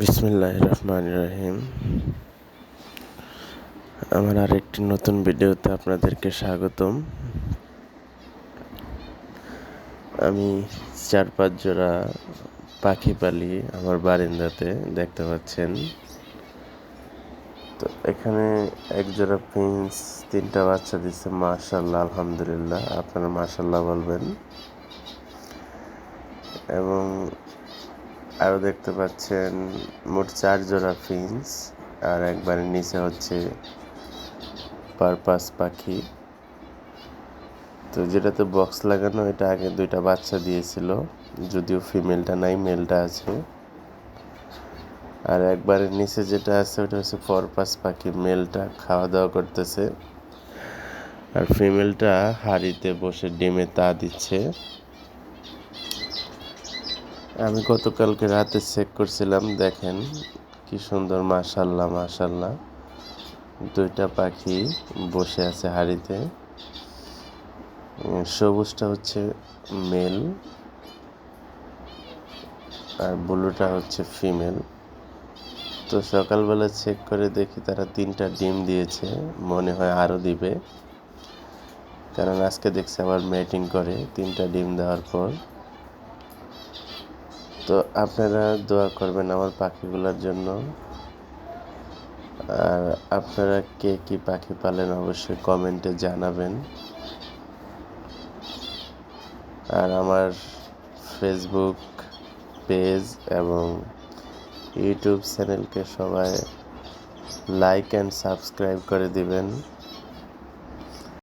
বিসমিল্লাহ রহমান রহিম আমার আরেকটি নতুন ভিডিওতে আপনাদেরকে স্বাগতম। আমি চার পাঁচ জোড়া পাখি পালি আমার বারিন্দাতে দেখতে পাচ্ছেন। তো এখানে এক জোড়া প্রিন্স, তিনটা বাচ্চা দিচ্ছে মাশাল্লাহ আলহামদুলিল্লাহ। আপনারা মাশাল্লাহ বলবেন। এবং আরও দেখতে পাচ্ছেন মোট চার জোড়া ফিন্স আর একবারে নিচে হচ্ছে পারপাস পাখি। তো যেটাতে বক্স লাগানো, এটা আগে দুইটা বাচ্চা দিয়েছিল, যদিও ফিমেলটা নাই মেলটা আছে। আর একবারের নিচে যেটা আছে, ওটা হচ্ছে পরপাস পাখি মেলটা খাওয়া দাওয়া করতেছে। আর ফিমেলটা হাড়িতে বসে ডিমে তা দিচ্ছে। আমি গতকালকে রাতে চেক করছিলাম, দেখেন কি সুন্দর, মাশাল্লাহ মাশাল্লাহ। দুইটা পাখি বসে আছে হাড়িতে। সবুজটা হচ্ছে মেল আর ব্লুটা হচ্ছে ফিমেল তো সকালবেলা চেক করে দেখি তারা তিনটা ডিম দিয়েছে, মনে হয় আরও দিবে। কারণ আজকে দেখছি আবার মেটিং করে, তিনটা ডিম দেওয়ার পর। তো আপনারা দোয়া করবেন আমার পাখিগুলোর জন্য। আর আপনারা কে কি পাখি পালেন অবশ্যই কমেন্টে জানাবেন। আর আমার ফেসবুক পেজ এবং ইউটিউব চ্যানেলকে সবাই লাইক অ্যান্ড সাবস্ক্রাইব করে দিবেন।